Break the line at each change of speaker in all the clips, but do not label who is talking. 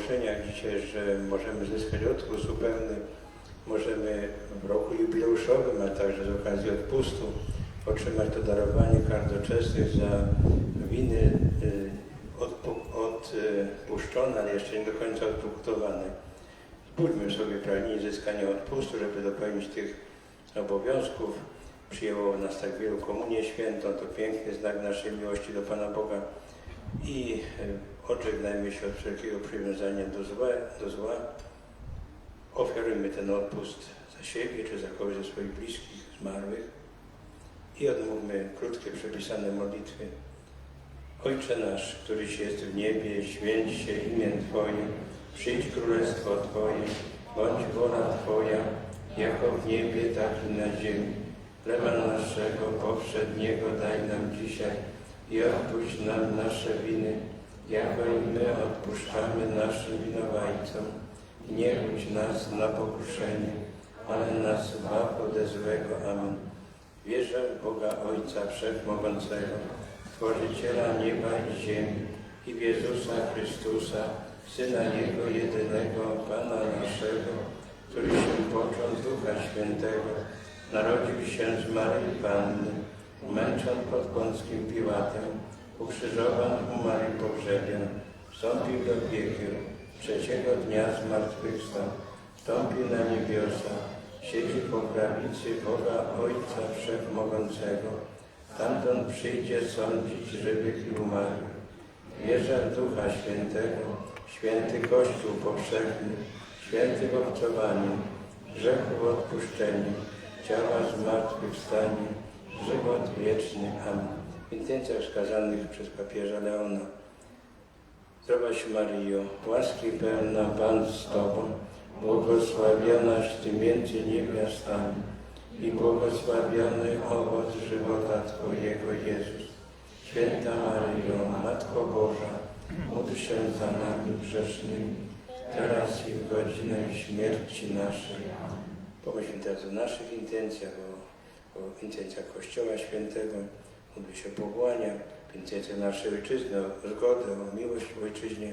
ogłoszeniach dzisiaj, że możemy zyskać odpust zupełny. Możemy w roku jubileuszowym, a także z okazji odpustu otrzymać to darowanie kar doczesnych za winy y, odpu- odpuszczone, ale jeszcze nie do końca odpunktowane. Zbudźmy sobie pragnienie zyskania odpustu, żeby dopełnić tych obowiązków. Przyjęło nas tak wielu komunię świętą, to piękny znak naszej miłości do Pana Boga i y, odżegnajmy się od wszelkiego przywiązania do zła, do zła. Ofiarujmy ten odpust za siebie czy za kogoś ze swoich bliskich, zmarłych i odmówmy krótkie, przepisane modlitwy. Ojcze nasz, któryś jest w niebie, święć się imię Twoje, przyjdź królestwo Twoje, bądź wola Twoja, jako w niebie, tak i na ziemi. Chleba naszego powszedniego daj nam dzisiaj i odpuść nam nasze winy, jako i my odpuszczamy naszym winowajcom. I nie budź nas na pokuszenie, ale nas zbaw ode złego. Amen. Wierzę w Boga Ojca Wszechmogącego, Stworzyciela nieba i ziemi i w Jezusa Chrystusa, Syna Jego jedynego, Pana naszego, który się począł Ducha Świętego, narodził się z Maryi Panny, męczon pod Pąckim Piłatem, ukrzyżowan, umarł i pogrzebion, wstąpił do piekieł, trzeciego dnia zmartwychwstał, wstąpił na niebiosa, siedzi po prawicy Boga Ojca Wszechmogącego, tamtąd przyjdzie sądzić żywych i umarłych. Wierzę w Ducha Świętego, święty Kościół powszechny, święty w obcowaniu, grzechów odpuszczeniu, ciała zmartwychwstanie, żywot wieczny. Amen. Intencjach wskazanych przez papieża Leona. Zdrowaś Maryjo, łaski pełna Pan z Tobą, błogosławionaś Ty między niewiastami i błogosławiony owoc żywota Twojego Jezus. Święta Maryjo, Matko Boża, módl się za nami grzesznymi, teraz i w godzinę śmierci naszej. Pomyślmy teraz o naszych intencjach, o, o intencjach Kościoła Świętego, módl się o powołania, w intencjach naszej Ojczyzny, o zgodę, o miłość w Ojczyźnie,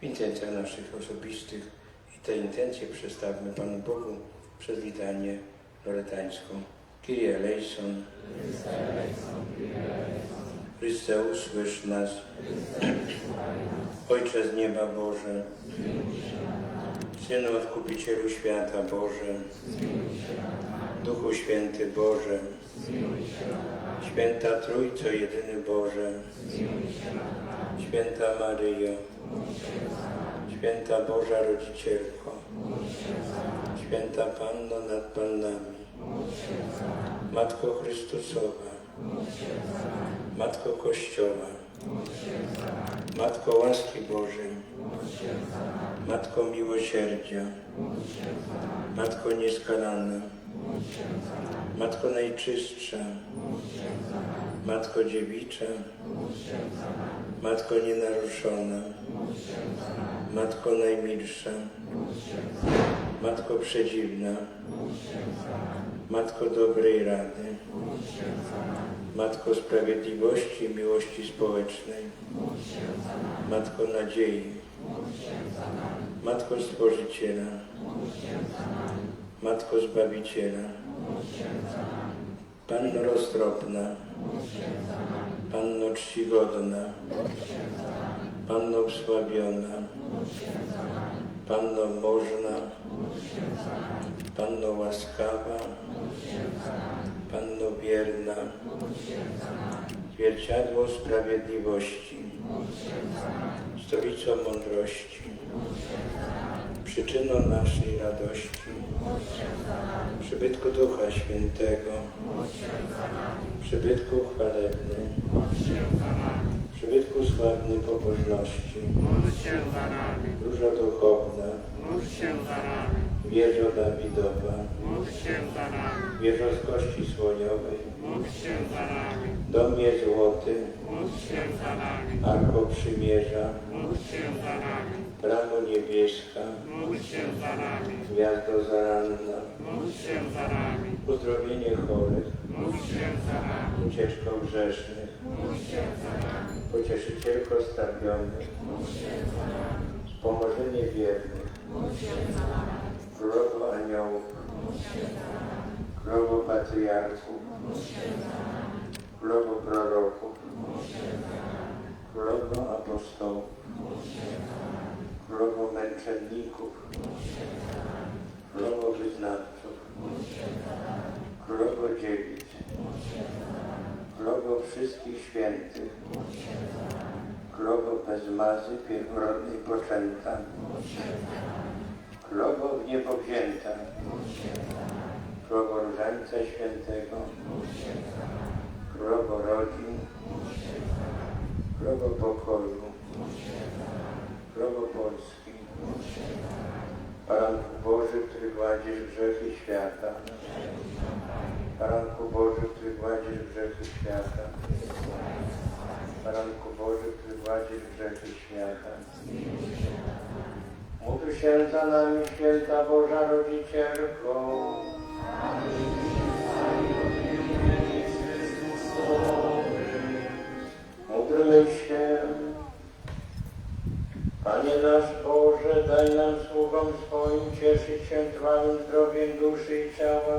w intencjach naszych osobistych i te intencje przedstawmy Panu Bogu przez litanię loretańską. Kyrie eleison, Chryste usłysz nas, Ojcze z nieba Boże, Synu Odkupicielu świata Boże, Duchu Święty Boże, Święta Trójco Jedyny Boże, Święta Maryjo, Święta Boża Rodzicielko, Święta Panno nad Pannami, Matko Chrystusowa, Matko Kościoła, Matko łaski Bożej, Matko miłosierdzia, Matko nieskalana, Matko najczystsza, Matko dziewicza, Matko nienaruszona, Matko najmilsza, Matko przedziwna, Matko dobrej rady, Matko sprawiedliwości i miłości społecznej, Matko nadziei, Stworzyciela, Matko Zbawiciela, Panno roztropna, Panno czcigodna, Panno wsławiona, Panno można, Panno łaskawa, Panno wierna, zwierciadło sprawiedliwości, stolicą mądrości, przyczyną naszej radości, przybytku Ducha Świętego, przybytku chwalebny, przybytku sławnej pobożności, róża duchowna, wieżo Dawidowa, wieżo z kości słoniowej,
nami,
domie złoty, arko przymierza, bramo niebieska, gwiazdo zaranna, uzdrowienie chorych, ucieczką grzesznych, pocieszycielko stawionych, Pomożenie wiernych. Królowo aniołów. Królowo patriarchów. Królowo proroków. Królowo apostołów. Królowo męczenników. Królowo wyznawców. Królowo dziewic. Królowo wszystkich świętych. Królowo bez mazy pierworodnej poczęta. Królowo w niebo wzięta. Różańca Świętego. Królowo rodzin. Królowo pokoju. Królowo Polski. Baranku Boży, który gładzisz grzechy świata. Baranku Boży, który gładzisz grzechy świata. Baranku Boży, który gładzisz grzechy świata. Módl się za nami, święta Boża Rodzicielko. Módlmy się. Panie nasz Boże, daj nam sługom swoim cieszyć się Twoim zdrowiem duszy i ciała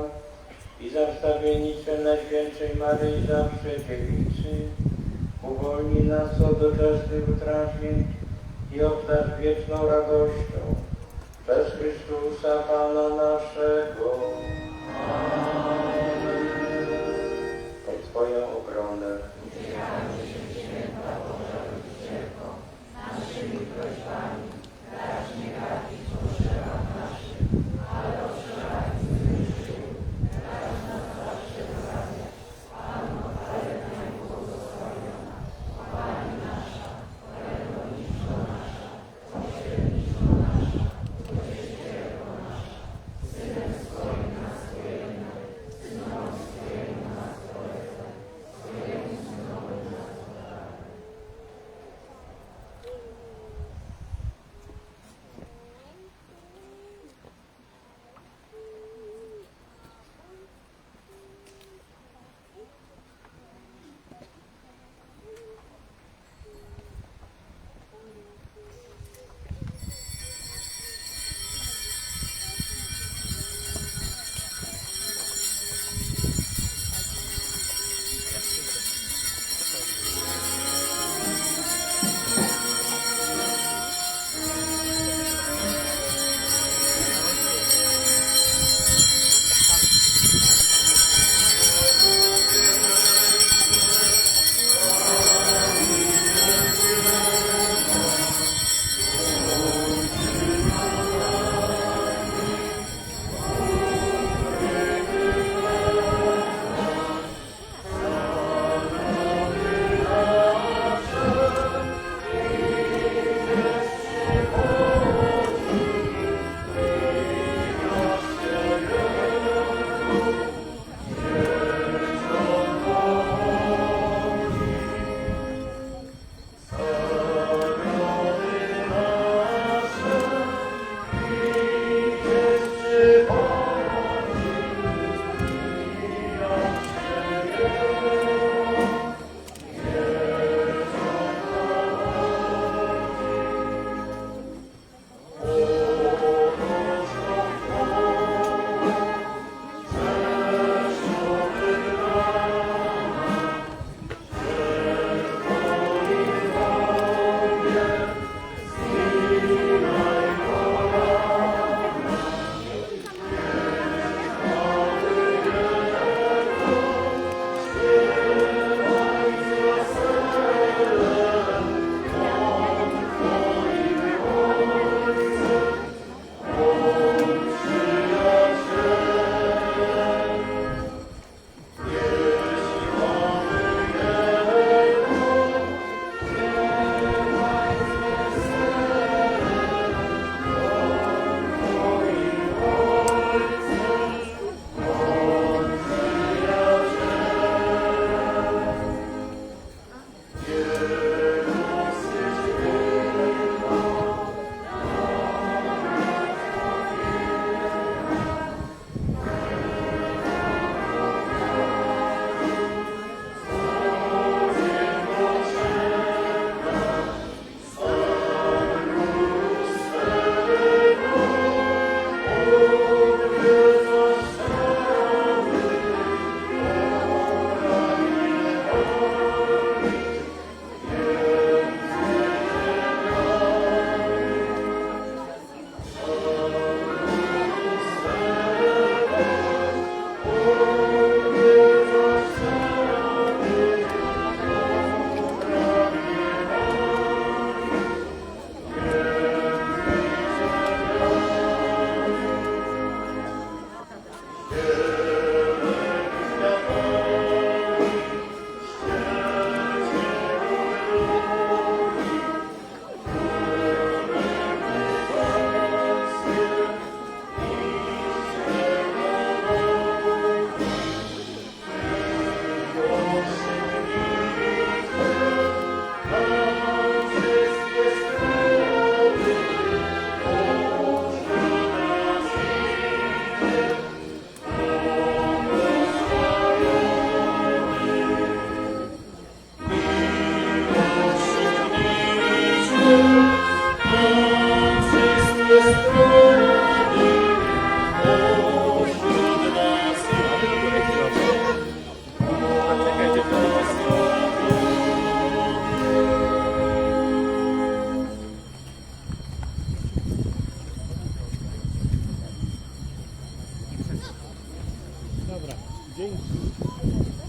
i za wstawiennictwem Najświętszej Maryi zawsze dziewicy. Uwolnij nas od doczesnych utrapień i obdarz wieczną radością. Przez Chrystusa Pana naszego. Pod Gente.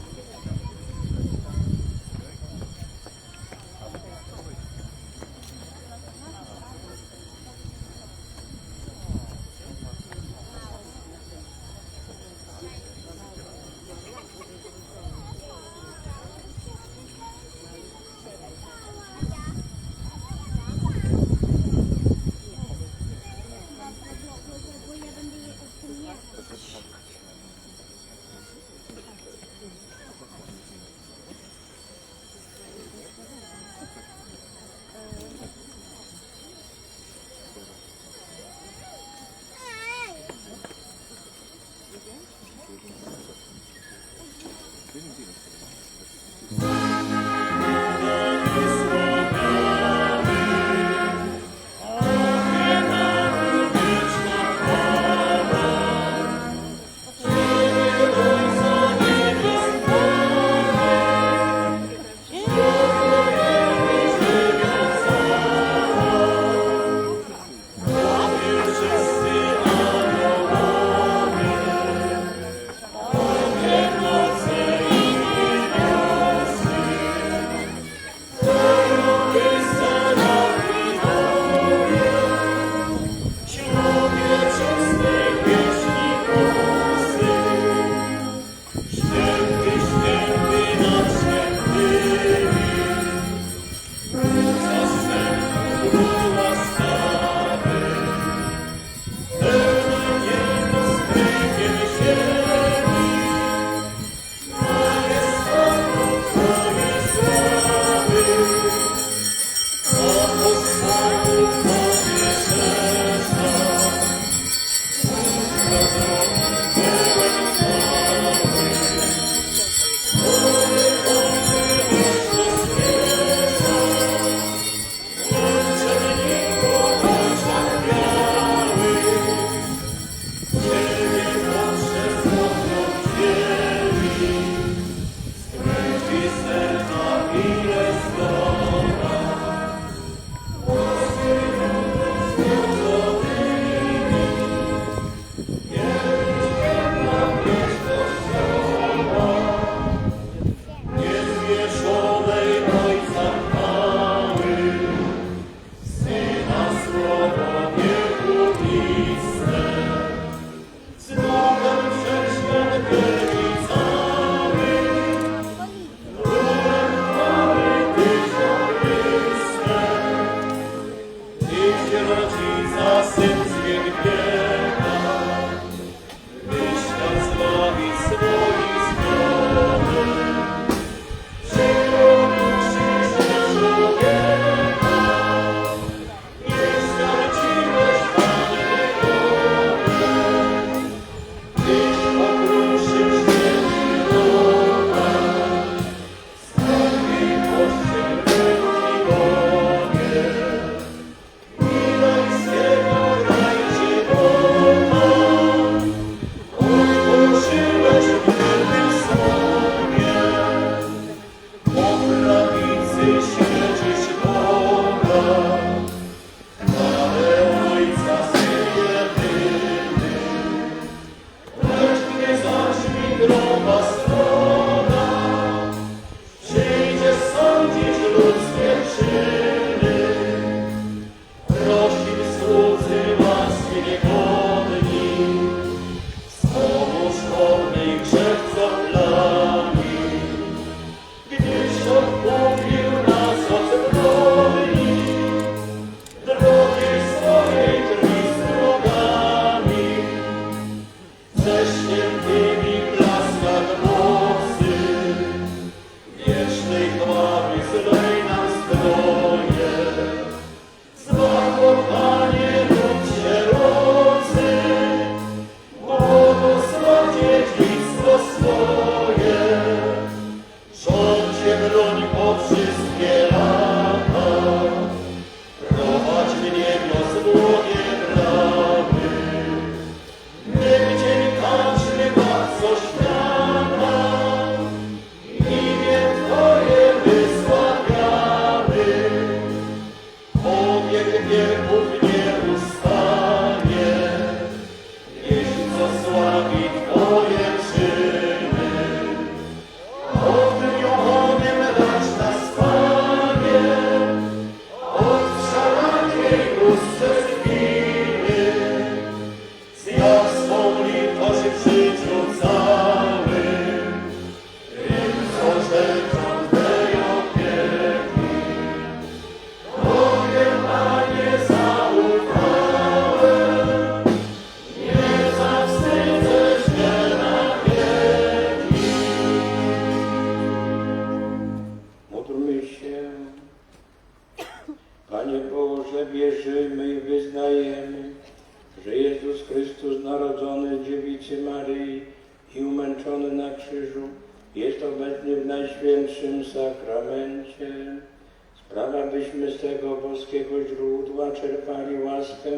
Czerpali łaskę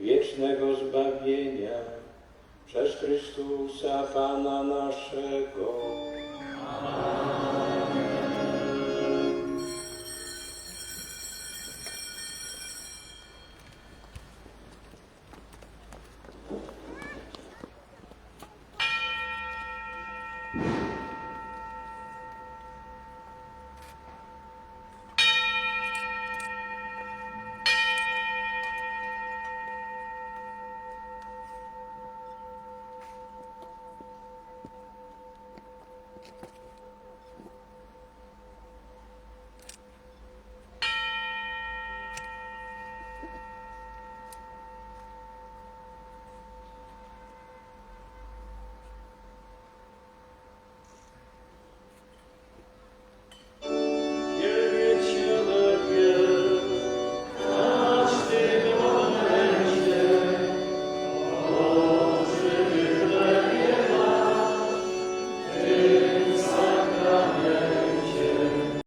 wiecznego zbawienia. Przez Chrystusa Pana naszego.